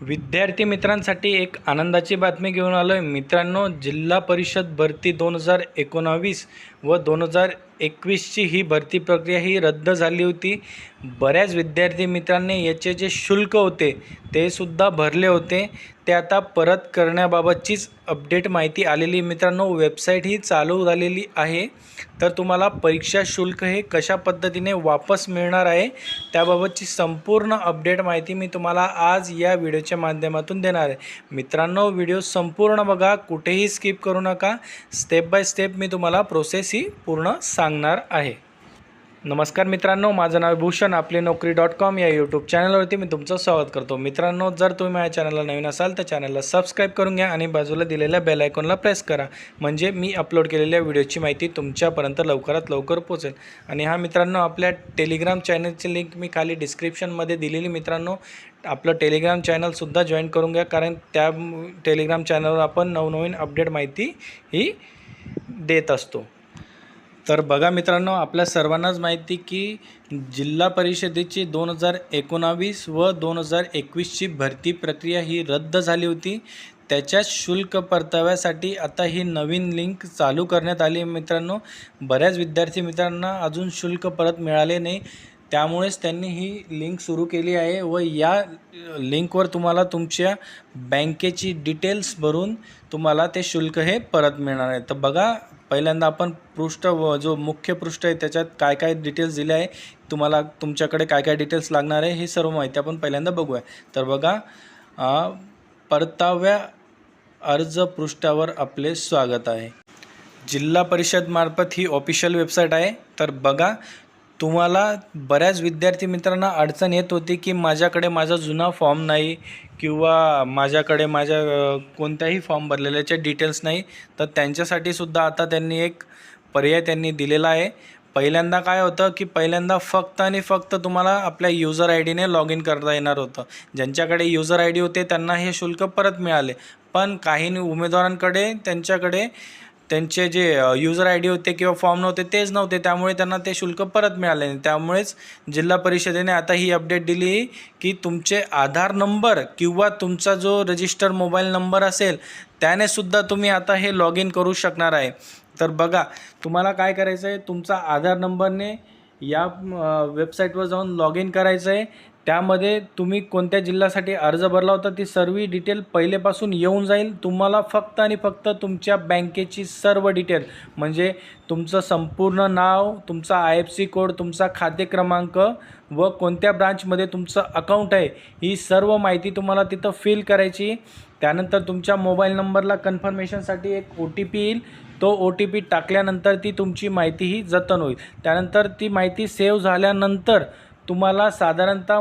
विद्यार्थी मित्रांसाठी एक आनंदाची बातमी घेऊन आलो आहे मित्रांनो जिल्हा परिषद भरती दोन हजार एकोणावीस व दोन हजार एकवीसची ही भरती प्रक्रिया ही रद्द झाली होती. बऱ्याच विद्यार्थी मित्रांनी याचे जे शुल्क होते ते सुद्धा भरले होते. ते आता परत करण्याबाबतचीच अपडेट माहिती आलेली मित्रांनो वेबसाईट ही चालू झालेली आहे. तर तुम्हाला परीक्षा शुल्क हे कशा पद्धतीने वापस मिळणार आहे त्याबाबतची संपूर्ण अपडेट माहिती मी तुम्हाला आज या व्हिडिओच्या माध्यमातून देणार आहे. मित्रांनो व्हिडिओ संपूर्ण बघा कुठेही स्किप करू नका. स्टेप बाय स्टेप मी तुम्हाला प्रोसेस सी पूर्ण सांगणार आहे. नमस्कार मित्रांनो माझं नाव भूषण आपली नोकरी डॉट कॉम या यूट्यूब चॅनलवरती मी तुमचं स्वागत करतो. मित्रांनो जर तुम्ही माझ्या चॅनलला नवीन असाल तर चॅनलला सबस्क्राईब करून घ्या आणि बाजूला दिलेल्या बेल आयकॉनला प्रेस करा. म्हणजे मी अपलोड केलेल्या व्हिडिओची माहिती तुमच्यापर्यंत लवकरात लवकर पोचेल आणि हा मित्रांनो आपल्या टेलिग्राम चॅनलची लिंक मी खाली डिस्क्रिप्शनमध्ये दिलेली मित्रांनो. आपलं टेलिग्राम चॅनलसुद्धा जॉईन करून घ्या कारण त्या टेलिग्राम चॅनलवर आपण नवनवीन अपडेट माहिती ही देत असतो. तर बघा मित्रांनो आपल्या सर्वांनाच माहिती की जिल्हा परिषदेची दोन हजार एकोणावीस व दोन हजार एकवीसची भरती प्रक्रिया ही रद्द झाली होती. त्याच्या शुल्क परताव्यासाठी आता ही नवीन लिंक चालू करण्यात आली मित्रांनो. बऱ्याच विद्यार्थी मित्रांना अजून शुल्क परत मिळाले नाही. त्यामुळेच त्यांनी ही लिंक सुरू केली आहे व या लिंकवर तुम्हाला तुमच्या बँकेची डिटेल्स भरून तुम्हाला ते शुल्क हे परत मिळणार आहे. तर बघा पहिल्यांदा आपण पृष्ठ व जो मुख्य पृष्ठ आहे त्याच्यात काय काय डिटेल्स दिले आहे तुम्हाला तुमच्याकडे काय काय डिटेल्स लागणार आहे हे सर्व माहिती आपण पहिल्यांदा बघूया. तर बघा परताव्या अर्ज पृष्ठावर आपले स्वागत आहे. जिल्हा परिषदमार्फत ही ऑफिशियल वेबसाईट आहे. तर बघा तुम्हाला बऱ्याच विद्यार्थी मित्रांना अडचण येत होती की माझ्याकडे माझा जुना फॉर्म नाही किंवा माझ्याकडे माझ्या कोणत्याही फॉर्म भरलेल्याचे डिटेल्स नाही तर त्यांच्यासाठी सुद्धा आता त्यांनी एक पर्याय त्यांनी दिलेला आहे. पहिल्यांदा काय होतं की पहिल्यांदा फक्त आणि फक्त तुम्हाला आपल्या युजर आय डीने लॉग इन करता येणार होतं. ज्यांच्याकडे युजर आय डी होते त्यांना हे शुल्क परत मिळाले. पण काही उमेदवारांकडे त्यांच्याकडे त्यांचे जे युजर आय डी होते किंवा फॉर्म नव्हते तेच नव्हते. त्यामुळे त्यांना ते शुल्क परत मिळाले नाही. त्यामुळेच जिल्हा परिषदेने आता ही अपडेट दिली की तुमचे आधार नंबर किंवा तुमचा जो रजिस्टर मोबाईल नंबर असेल त्याने सुद्धा तुम्ही आता हे लॉग इन करू शकणार आहे. तर बघा तुम्हाला काय करायचं आहे तुमचा आधार नंबरने या वेबसाईटवर जाऊन लॉग इन करायचं आहे त्यामध्ये तुम्ही कोणत्या जिल्ह्यासाठी अर्ज भरला होता ती सर्व डिटेल पहिलेपासून येऊन जाईल. तुम्हाला फक्त आणि फक्त तुमच्या बँकेची सर्व डिटेल म्हणजे तुमचं संपूर्ण नाव तुमचा आय एफ सी कोड तुमचा खाते क्रमांक व कोणत्या ब्रांचमध्ये तुमचं अकाउंट आहे ही सर्व माहिती तुम्हाला तिथं फिल करायची. त्यानंतर तुमच्या मोबाईल नंबरला कन्फर्मेशनसाठी एक ओ टी पी येईल. तो ओ टी पी टाकल्यानंतर ती तुमची माहिती ही जतन होईल. त्यानंतर ती माहिती सेव्ह झाल्यानंतर तुम्हाला साधारणतः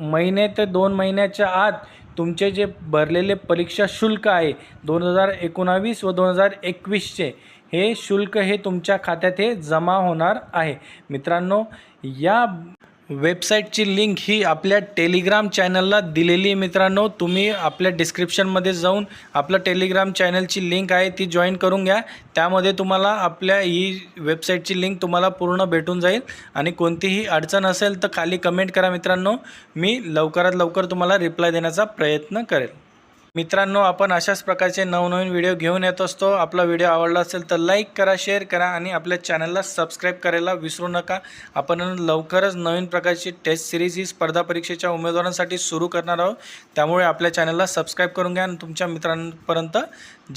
महिने ते दोन महिन्याच्या आत तुमचे जे भरलेले परीक्षा शुल्क आहे दोन हजार एकोणावीस व दोन हजार एकवीसचे हे शुल्क हे तुमच्या खात्यात हे जमा होणार आहे. मित्रांनो या वेबसाईटची लिंक ही आपल्या टेलिग्राम चॅनलला दिलेली आहे मित्रांनो. तुम्ही आपल्या डिस्क्रिप्शनमध्ये जाऊन आपलं टेलिग्राम चॅनलची लिंक आहे ती जॉईन करून घ्या. त्यामध्ये तुम्हाला आपल्या ही वेबसाईटची लिंक तुम्हाला पूर्ण भेटून जाईल. आणि कोणतीही अडचण असेल तर खाली कमेंट करा मित्रांनो. मी लवकरात लवकर तुम्हाला रिप्लाय देण्याचा प्रयत्न करेल. मित्रांनो आपण अशाच प्रकारचे नवनवीन व्हिडिओ घेऊन येत असतो. आपला व्हिडिओ आवडला असेल तर लाईक करा शेअर करा आणि आपल्या चॅनलला सबस्क्राईब करायला विसरू नका. आपण लवकरच नवीन प्रकारची टेस्ट सिरीज ही स्पर्धा परीक्षेच्या उमेदवारांसाठी सुरू करणार आहोत. त्यामुळे आपल्या चॅनलला सबस्क्राईब करून घ्या आणि तुमच्या मित्रांपर्यंत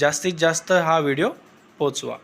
जास्तीत जास्त हा व्हिडिओ पोचवा